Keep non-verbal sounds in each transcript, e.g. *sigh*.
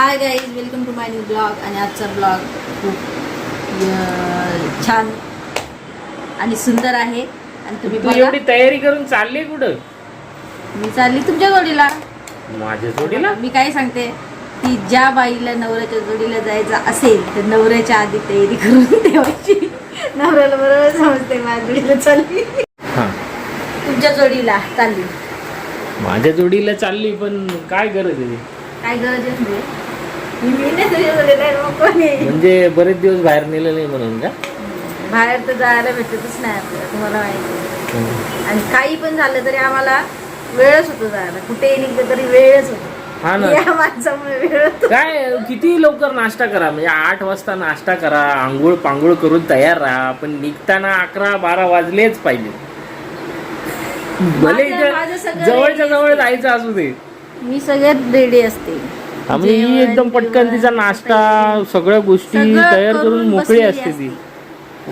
Hi guys welcome to my new blog आणि आजचा blog खूप छान आणि सुंदर आहे. आणि तुम्ही तू बघा. एवढी तयारी करून चालली कुठं? मी चालली तुमच्या जोडीला. माझ्या जोडीला? मी काय सांगते की ज्या बाईला नवऱ्याच्या जोडीला जायचं असेल तर नवऱ्याच्या आधी तयारी करून *laughs* ठेवायची. नवऱ्याला बरोबर समजते माझ्या जोडीला चालली. हा. तुमच्या जोडीला चालली. माझ्या जोडीला चालली पण काय गरज आहे? काय गरज आहे? म्हणजे? म्हणजे बरेच दिवस बाहेर नेलं नाही म्हणून का? बाहेर तर जायला भेटतच नाही आपल्याला तुम्हाला माहिती. आणि काही पण झालं तरी आम्हाला वेळच होतो जायला. कुठेही निघलं तरी वेळच होतो. हा ना. काय किती लवकर नाश्ता करा? म्हणजे आठ वाजता नाश्ता करा आंघोळ पांघोळ करून तयार राहा पण निघताना अकरा बारा वाजलेच पाहिजे. भले जवळच्या जवळ. जायचं असू दे. मी सगळ्यात रेडी असते. म्हणजे ही एकदम पटकन तिचा नाश्ता सगळ्या गोष्टी सगळं तयार करून करून मोकळी बसलेली असते ती.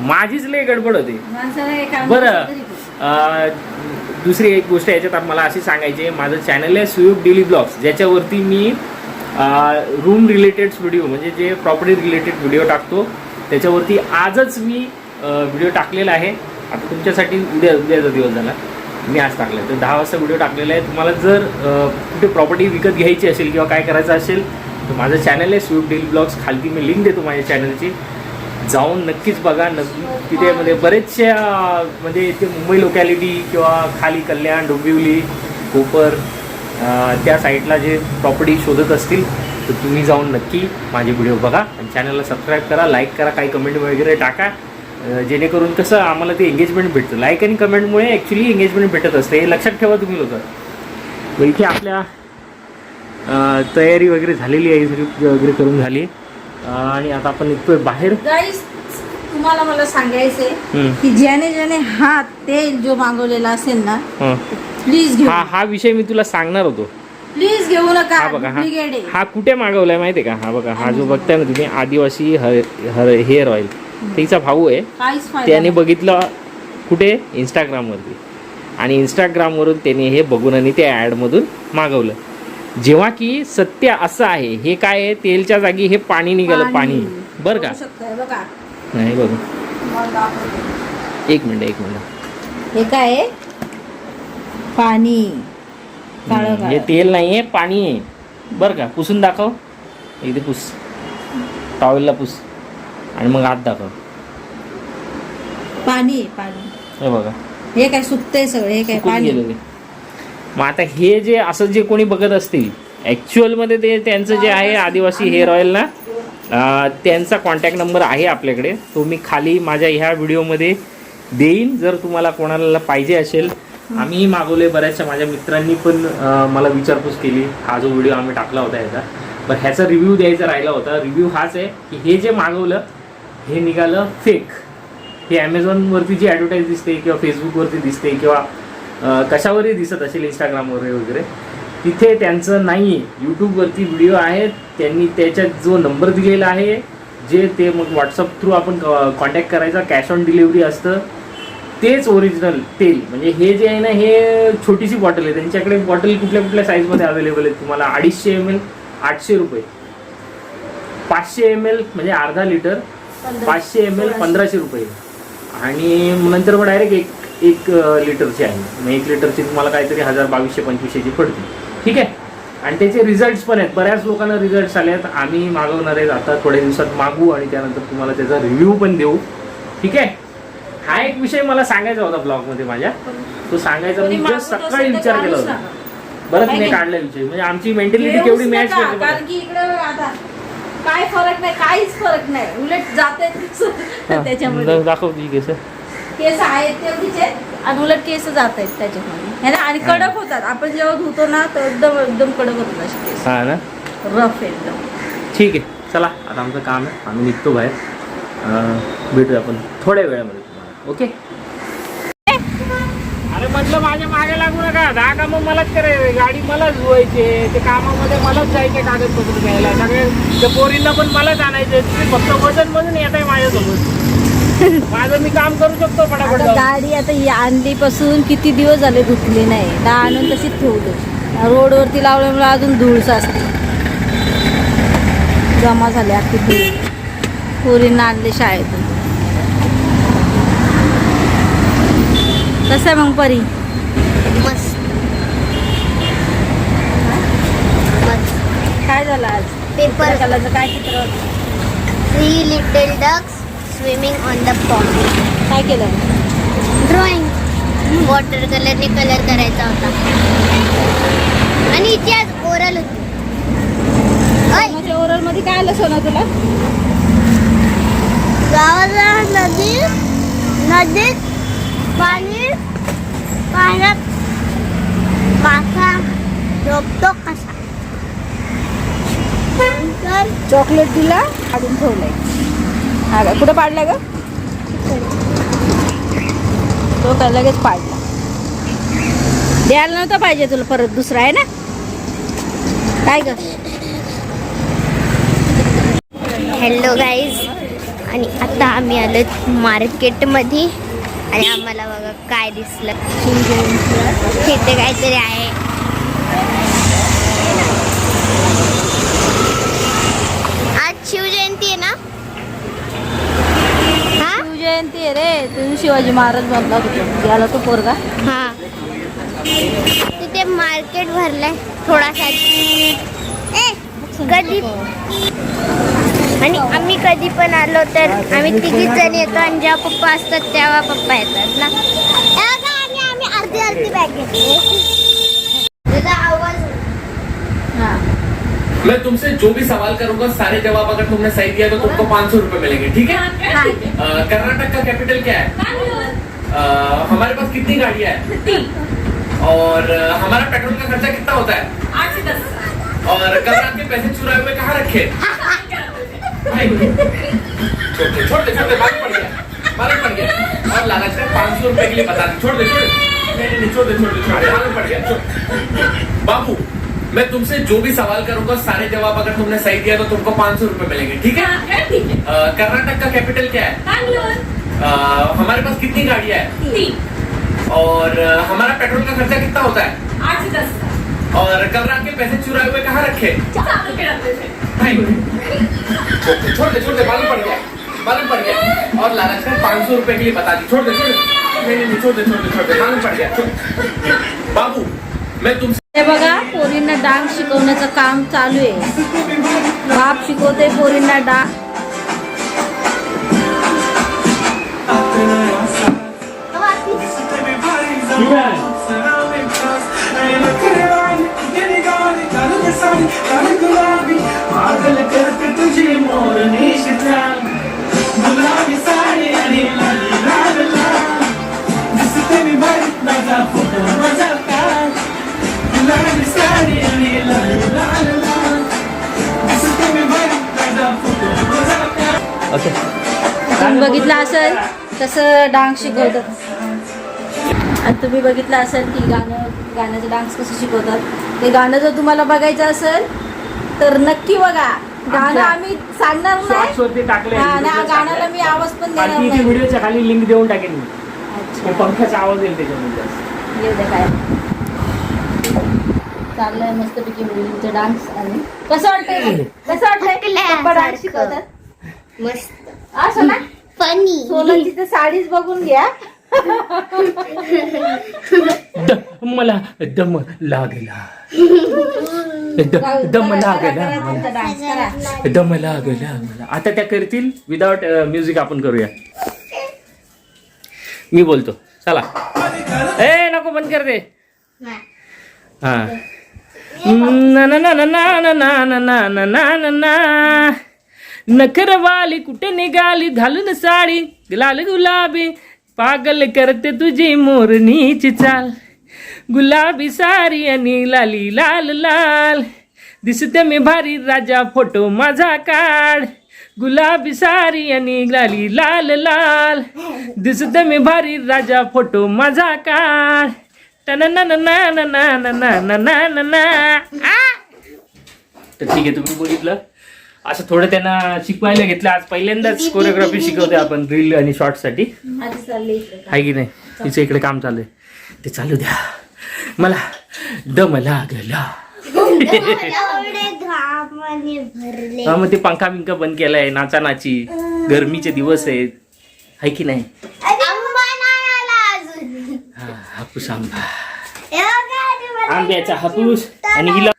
माझीच लय गडबड होती. माणसाला हे काम बरं नसलं तरी पण. अं, दुसरी एक गोष्ट याच्यात मला अशी सांगायची आहे. माझं चॅनल आहे सुयोग डेली ब्लॉग्स ज्याच्यावरती मी रूम रिलेटेड व्हिडिओ म्हणजे जे प्रॉपर्टी रिलेटेड व्हिडिओ टाकतो त्याच्यावरती आजच मी व्हिडिओ टाकलेला आहे. आता तुमच्यासाठी उद्या उद्याचा दिवस झाला. मी आज टाकलं तर दहा वाजता व्हिडिओ टाकलेला आहे तुम्हाला जर कुठे प्रॉपर्टी विकत घ्यायची असेल किंवा काय करायचं असेल तर माझं चॅनल आहे स्वीप डील ब्लॉग्स खालती मी लिंक देतो माझ्या चॅनलची जाऊन नक्कीच बघा. नक्की तिथे म्हणजे बरेचशा म्हणजे इथे मुंबई लोकॅलिटी किंवा खाली कल्याण डोंबिवली कोपर त्या साईडला जे प्रॉपर्टी शोधत असतील तर तुम्ही जाऊन नक्की माझे व्हिडिओ बघा. आणि चॅनलला सबस्क्राईब करा लाईक करा काही कमेंट वगैरे टाका. जेणेकरून कसं आम्हाला ते एंगेजमेंट भेटतं. लाईक आणि कमेंटमुळे ॲक्च्युली एंगेजमेंट भेटत असते. हे लक्षात ठेवा तुम्ही लोक. मग इथे आपल्या अं, तयारी वगैरे झालेली आहे सगळी वगैरे करून झाली. आणि आता आपण निघतोय बाहेर. तुम्हाला मला सांगायचंय. की ज्याने ज्याने हा तेल जो मागवलेला असेल ना. प्लीज घेऊ हा हा विषय मी तुला सांगणार होतो. प्लीज घेऊ नका हा बघा हा. हा कुठे मागवलाय माहितीये का? हा बघा हा जो बघताय ना तुम्ही आदिवासी हर हर हेअर ऑइल तिचा भाऊ आहे. त्याने. बघितलं कुठे? इंस्टाग्रामवरती आणि इंस्टाग्रामवरून त्याने हे बघून आणि त्या ॲडमधून मागवलं. जेव्हा की सत्य असं आहे हे काय आहे? तेलच्या जागी हे पाणी निघालं पाणी. बरं का? नाही बघ. एक मिनिट एक मिनिट. हे काय आहे? पाणी. हे. तेल नाही आहे पाणी आहे. बरं का? पुसून दाखव. इथे पुस. टॉवेलला पुस. आणि मग हात दाखव. पाणी आहे, पाणी. हे बघा. हे काय सुकतंय सगळं हे काय सुकून पाणी? गेलेलं आहे. मग आता हे जे असं जे कोणी बघत असतील ऍक्च्युअलमध्ये ते त्यांचं जे आहे आदिवासी हेअर ऑइल ना अं, त्यांचा कॉन्टॅक्ट नंबर आहे आपल्याकडे. तो मी खाली माझ्या ह्या व्हिडिओमध्ये देईन जर तुम्हाला कोणाला पाहिजे असेल. आम्ही मागवले बऱ्याचशा माझ्या मित्रांनी पण अं, मला विचारपूस केली. हा जो व्हिडिओ आम्ही टाकला होता ह्याचा. पण ह्याचा रिव्ह्यू द्यायचा राहिला होता. रिव्ह्यू हाच आहे की हे जे मागवलं हे निघालं फेक हे ॲमेझॉनवरती जी ॲडव्हर्टाईज दिसते किंवा फेसबुकवरती दिसते किंवा कशावरही दिसत असेल इंस्टाग्रामवर वगैरे तिथे त्यांचं नाही आहे यूट्यूबवरती व्हिडिओ आहेत. त्यांनी त्याच्यात जो नंबर दिलेला आहे जे ते मग व्हॉट्सअप थ्रू आपण कॉन्टॅक्ट करायचा कॅश ऑन डिलिव्हरी असतं तेच ओरिजिनल तेल. म्हणजे हे जे आहे ना हे छोटीशी बॉटल आहे. त्यांच्याकडे बॉटल कुठल्या कुठल्या साईजमध्ये अवेलेबल आहेत तुम्हाला? अडीचशे एम एल आठशे रुपये. पाचशे एम एल म्हणजे अर्धा लिटर पाचशे एम एल पंधराशे रुपये. आणि नंतर मग डायरेक्ट एक एक लिटरची आहे. मग एक लिटरची तुम्हाला काहीतरी हजार बावीसशे पंचवीसशेची पडते. ठीक आहे? आणि त्याचे रिझल्ट्स पण आहेत. बऱ्याच लोकांना रिझल्ट्स आले आहेत. आम्ही मागवणार आहेत. आता थोड्या दिवसात मागवू आणि त्यानंतर तुम्हाला त्याचा रिव्ह्यू पण देऊ. ठीक आहे? हा एक विषय मला सांगायचा होता ब्लॉगमध्ये माझ्या. तो सांगायचा मी जस्ट सकाळी विचार केला होता. बरं तिने? काढला विषय. म्हणजे आमची मेंटॅलिटी केवढी मॅच काय फरक नाही काहीच फरक नाही. उलट जात त्याच्यामध्ये. दाखव कसं. केस आहेत तेवढीच आहेत आणि उलट केस जात आहेत त्याच्यामध्ये. आणि कडक होतात. आपण जेव्हा धुतो ना तर एकदम एकदम कडक होतात असे केस. हा ना? रफ एकदम. ठीक आहे. चला आता आमचं काम आहे. आम्ही निघतो बाहेर. भेटूया आपण थोड्या वेळामध्ये तुम्हाला. ओके? म्हटलं माझ्या मागे लागू नका. दहा कामं मलाच करायचे. गाडी मलाच धुवायचे ते कामामध्ये मलाच जायचे कागदपत्र घ्यायला. सगळे त्या पोरींना पण मलाच आणायचे तुम्ही फक्त वजन मधून येत आहे माझ्यासोबत. *laughs* माझं मी काम करू शकतो पटापट आता. गाडी आता ही आणलीपासून किती दिवस झाले धुतली नाही. आता आणून तशीच ठेवतो. रोडवरती लावल्यामुळे अजून धूळ असते जमा झाले अख्खी पोरी पोरींना आणले शाळेतून. कसं आहे मग परी. मस्त. काय झालं आज? पेपर कलरचं काय चित्र three little ducks swimming on the pond काय केलं? ड्रॉइंग वॉटर कलरने कलर करायचा होता. आणि हिची आज ओरल होती. ओरलमध्ये काय आलं सोनं तुला? गावाला नदी नदीत पाणी पाण्यात मासा झोपतो कसा नंतर चॉकलेट दिला काढून ठेवलंय. हा का? कुठं पाडलं ग? तो काय लगेच पाडला. द्यायला नव्हतं पाहिजे तुला परत दुसरा आहे ना? काय ग? हॅलो गाईज आणि आता आम्ही आलो मार्केटमध्ये आणि आम्हाला बघा काय दिसलं. तिथे काहीतरी आहे. आज शिवजयंती आहे ना? हा? शिवजयंती आहे रे. तुम्ही शिवाजी महाराज बनला होता. गेला तो पोरगा. हा. तिथे मार्केट भरलंय थोडासा. कधी आणि आम्ही कधी पण आलो तर आम्ही तिघीच जण येतो आणि जेव्हा पप्पा असतात तेव्हा पप्पा येतात ना. आम्ही अर्धी अर्धी बॅग घेतली आवाज हा. मैं तुमसे जो भी सवाल करूंगा सारे जवाब अगर तुमने सही दिया तो तुमको पाँच सौ रूपए मिलेंगे ठीक है? कर्नाटक का कैपिटल क्या है? अ, हमारे पास कितनी गाड़ियां हैं? और हमारा पेट्रोल का खर्चा कितना होता है? और कल रात के पैसे चुराए हुए कहाँ रखे? छोटे छोटे छोटे मालूम पड़ गया मालूम पड़ गया। और लालच में पाँच सौ रुपए के लिए बता दी छोड़ दे छोड़ दे। नहीं नहीं छोड़ दे छोड़ दे छोड़ दे। मालूम पड़ गया। बाबू मैं तुमसे जो भी सवाल करूँगा सारे जवाब अगर तुमने सही दिया तो तुमको पाँच सौ रूपए मिलेंगे ठीक है? अ, कर्नाटक का कैपिटल क्या है? अ, हमारे पास कितनी गाड़ियाँ हैं? और हमारा पेट्रोल का खर्चा कितना होता है? आठ दस और कल रात के पैसे चुराए हुए कहाँ रखे? नहीं। छोड़ दे छोड़ दे छोड़ दे मालूम पड़ गया मालूम पड़ गया और लालच में पाँच सौ रुपए के लिए बता दी छोड़ दे छोड़ दे नहीं नहीं छोड़ दे छोड़ दे छोड़ दे मालूम पड़ गया बाबू मैं तुमसे हे बघा पोरींना डान्स शिकवण्याचं काम चालू आहे बाप शिकवते पोरींना डान्स पागल करते तुझी मोर गुलाबी साडी आणि लाली लाल लाल दिसते मी माझा फोटो माझा काय गुलाबी साडी आणि लाली लाल लाल दिसते मी माझा फोटो माझा ओके. बघितलं असेल कसं डान्स शिकवतात. आणि तुम्ही बघितलं असेल की गाणं गाण्याचं डान्स कसं शिकवतात. ते गाणं जर तुम्हाला बघायचं असेल तर नक्की बघा. गाणं आम्ही सांगणार शॉर्ट्स वरती नाही टाकले हा, हा गाण्याला मी आवाज पण देणार नाही. व्हिडिओच्या खाली लिंक देऊन टाकेन मी. अच्छा. तो आवाज येईल त्याच्यामध्ये येऊ दे काय. चाललंय मस्तपैकी मुलींचं डान्स आणि कसं वाटतंय? कसं वाटतंय? पप्पा डान्स. शिकवतात? मस्त. असं ना फनी सोलंची तर साडीच बघून घ्या. *laughs* द- मला दम लागला. *laughs* दम लागला दम लागला मला आता त्या करतील विदाउट म्युझिक आपण करूया मी बोलतो चला ए नको बंद कर दे हा ना ना ना ना ना ना ना ना ना ना ना ना ना नखरवाली कुठे निघाली घालून साडी लाल गुलाबी पागल करते तुझी मोरणीची चाल गुलाबी सारी आणि लाली लाल लाल दिसते मी भारी राजा फोटो माझा काढ गुलाबी सारी आणि लाली लाल लाल दिसते मी भारी राजा फोटो माझा काढ तर ठीक आहे तुम्ही बघितलं असं थोडं त्यांना शिकवायला घेतलं आज पहिल्यांदाच कोरिओग्राफी शिकवते आपण रील आणि शॉर्टसाठी आहे की नाही तिचं इकडे काम चालू आहे ते चालू द्या मला दम लागला. हा मग ते पंखा बिंका बंद केलाय नाचा नाची गरमीचे दिवस आहेत. है की नाही? नाही हा, हापूस आंबा. आंब्याचा हापूस. आणि हिला.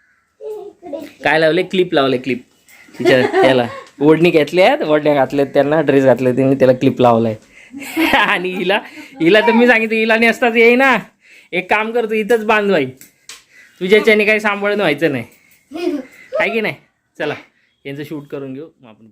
काय लावले क्लिप लावले क्लिप. तिच्या त्याला. ओढणी घेतल्यात ओढण्या घातल्यात त्यांना ड्रेस घातले त्यांनी त्याला क्लिप लावलाय. *laughs* आणि हिला हिला तर मी सांगितलं हिला नेसताच येई ना एक काम करतो इथंच बांधवाई तुझ्याच्याने काही सांभाळून व्हायचं नाही. आहे की नाही? चला यांचं शूट करून घेऊ मग आपण